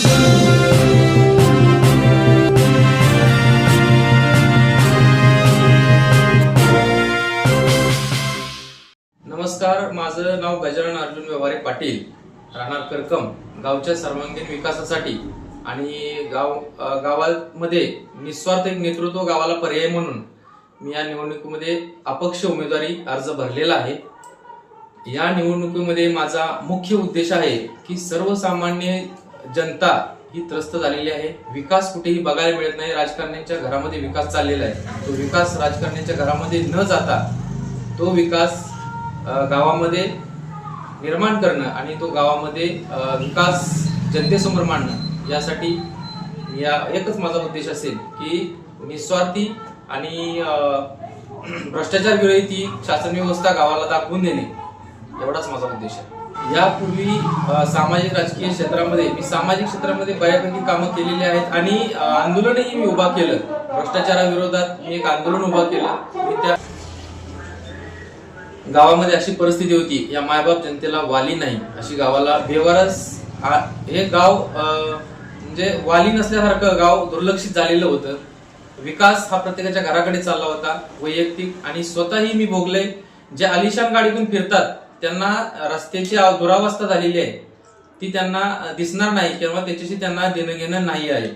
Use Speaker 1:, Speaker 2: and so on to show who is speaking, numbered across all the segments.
Speaker 1: नमस्कार माझं नाव गजानन अर्जुन व्यवहारे पाटील. राहणार करकम गावच्या सर्वांगीण विकासासाठी. आणि गाव गावामध्ये निस्वार्थ एक नेतृत्व गावाला पर्याय म्हणून मी या निवडणुकीमध्ये अपक्ष उमेदवारी अर्ज भरलेला आहे. या निवडणुकीमध्ये माझा मुख्य उद्देश आहे की सर्वसामान्य जनता ही त्रस्त झालेली आहे. विकास कुठेही बघायला मिळत नाही. राजकारण्यांच्या घरामध्ये विकास चाललेला आहे. तो विकास राजकारण्यांच्या घरामध्ये न जाता तो विकास गावामध्ये निर्माण करणं आणि तो गावामध्ये विकास जनतेसमोर मांडणं यासाठी या एकच माझा उद्देश असेल की निस्वार्थी आणि भ्रष्टाचार भ्रष्टाचार ती शासन व्यवस्था गावाला दाखवून देणे. एवढाच माझा उद्देश आहे. यापूर्वी सामाजिक राजकीय क्षेत्रामध्ये मी सामाजिक क्षेत्रामध्ये बऱ्यापैकी कामं केलेली आहेत आणि आंदोलनही मी उभा केलं. भ्रष्टाचाराविरोधात मी एक आंदोलन उभा केलं. मी त्या गावामध्ये अशी परिस्थिती होती या मायबाप जनतेला वाली नाही अशी गावाला बेवारस हे गाव अं, म्हणजे वाली नसल्यासारखं गाव दुर्लक्षित झालेलं होतं. विकास हा प्रत्येकाच्या घराकडे चालला होता वैयक्तिक आणि स्वतःही मी भोगले. जे आलिशान गाडीतून फिरतात त्यांना रस्त्याची दुरावस्था झालेली आहे. ती त्यांना दिसणार नाही किंवा त्याच्याशी त्यांना देणं घेणं नाही आहे.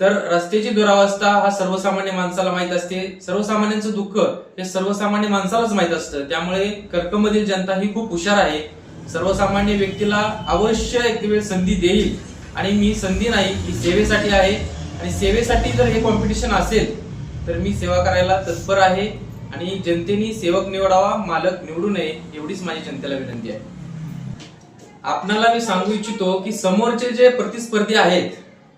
Speaker 1: तर रस्त्याची दुरावस्था हा सर्वसामान्य माणसाला माहीत असते. सर्वसामान्यांचं दुःख हे सर्वसामान्य माणसालाच माहीत असतं. त्यामुळे कर्कमधील जनता ही खूप हुशार आहे. सर्वसामान्य व्यक्तीला अवश्य एक वेळ संधी देईल. आणि मी संधी नाही ही सेवेसाठी आहे. आणि सेवेसाठी जर हे कॉम्पिटिशन असेल तर मी सेवा करायला तत्पर आहे. आणि जनतेने सेवक निवडावा मालक निवडू नये एवढीच माझी जनतेला विनंती आहे. आपणाला मी सांगू इच्छितो की समोरचे जे प्रतिस्पर्धी आहेत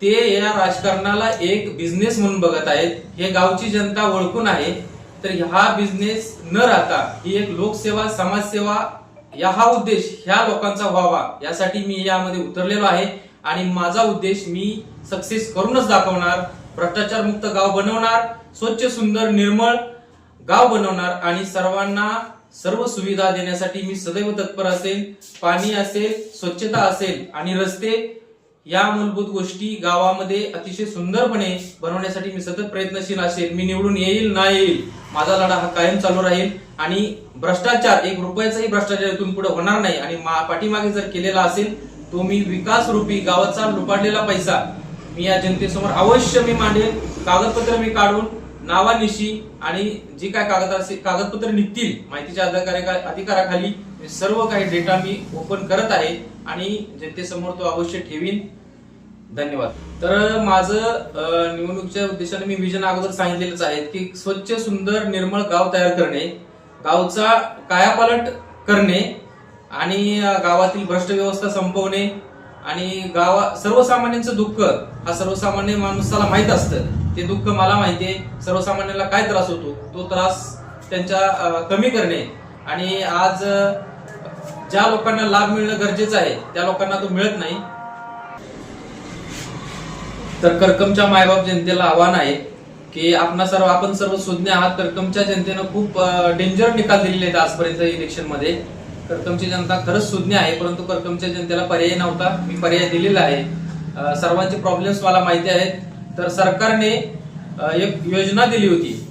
Speaker 1: ते या राजकारणाला एक बिझनेस म्हणून बघत आहेत. हे गावची जनता ओळखून आहे. तर हा बिझनेस न राहता ही एक लोकसेवा समाजसेवा या हा उद्देश ह्या लोकांचा व्हावा यासाठी मी यामध्ये उतरलेलो आहे. आणि माझा उद्देश मी सक्सेस करूनच दाखवणार भ्रष्टाचार मुक्त गाव बनवणार स्वच्छ सुंदर निर्मळ गाव बनवणार आणि सर्वांना सर्व सुविधा देण्यासाठी मी सदैव तत्पर असेल पाणी असेल स्वच्छता असेल आणि रस्ते या मूलभूत गोष्टी गावामध्ये अतिशय सुंदरपणे बनवण्यासाठी मी सतत प्रयत्नशील असेल. मी निवडून येईल ना येईल माझा लढा हा कायम चालू राहील आणि भ्रष्टाचार एक रुपयाचाही भ्रष्टाचार इथून पुढे होणार नाही आणि मा- पाठीमागे जर केलेला असेल तो मी विकास रूपी गावाचा लुपाडलेला पैसा मी या जनतेसमोर अवश्य मी मांडेल. कागदपत्र मी काढून नावानिशी आणि जी काय कागद असेल कागदपत्र निघतील माहितीच्या अधिकार अधिकाराखाली सर्व काही डेटा मी ओपन करत आहे आणि जनतेसमोर तो अवश्य ठेवीन. धन्यवाद. तर माझं निवडणुकीच्या उद्देशाने मी विजन अगोदर सांगितलेलंच आहे की स्वच्छ सुंदर निर्मळ गाव तयार करणे गावचा कायापालट करणे आणि गावातील भ्रष्ट व्यवस्था संपवणे आणि गावा सर्वसामान्यांचं दुःख हा सर्वसामान्य माणसाला माहीत असतं. ते दुःख मला माहिती आहे. सर्वसामान्याला काय त्रास होतो? तो त्रास त्यांच्या कमी करणे. आणि आज ज्या लोकांना लाभ मिळणं गरजेचं आहे त्या लोकांना तो मिळत नाही. तर करकमच्या मायबाप जनतेला आव्हान आहे की आपण सर्व आपण सर्व सुज्ञ आहात. करकमच्या जनतेनं खूप डेंजर निकाल दिलेले आहेत आजपर्यंत इलेक्शनमध्ये करकमची जनता खरंच सुज्ञ आहे परंतु करकमच्या जनतेला पर्याय नव्हता. मी पर्याय दिलेला आहे. सर्वांचे प्रॉब्लेम्स मला माहिती आहेत. तर सरकारने एक योजना दिली होती.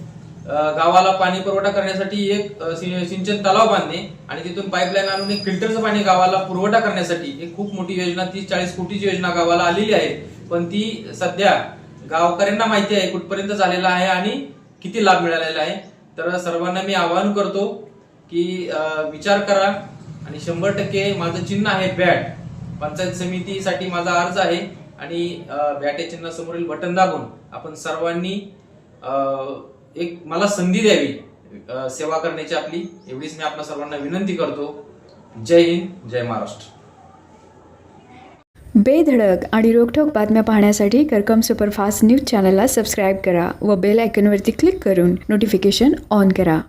Speaker 1: गावाला पाणी पुरवठा करण्यासाठी एक सि- सिंचन तलाव बांधणे आणि तिथून पाईपलाईन आणून एक फिल्टरचं पाणी गावाला पुरवठा करण्यासाठी एक खूप मोठी योजना तीस चाळीस कोटीची योजना गावाला आलेली आहे. पण ती सध्या गावकऱ्यांना माहिती आहे कुठपर्यंत झालेला आहे आणि किती लाभ मिळालेला आहे. तर सर्वांना मी आवाहन करतो की विचार करा आणि शंभर टक्के माझं चिन्ह आहे बॅट. पंचायत समितीसाठी माझा अर्ज आहे. आणि बॅटे चिन्हासमोरील समोरील बटन दाबून आपण सर्वांनी एक मला संधी द्यावी सेवा करण्याची आपली. एवढीच मी आपल्या सर्वांना विनंती करतो. जय हिंद जय महाराष्ट्र.
Speaker 2: बेधडक आणि रोखठोक बातम्या पाहण्यासाठी करकम सुपरफास्ट न्यूज चॅनलला सबस्क्राईब करा व बेल आयकनवरती क्लिक करून नोटिफिकेशन ऑन करा.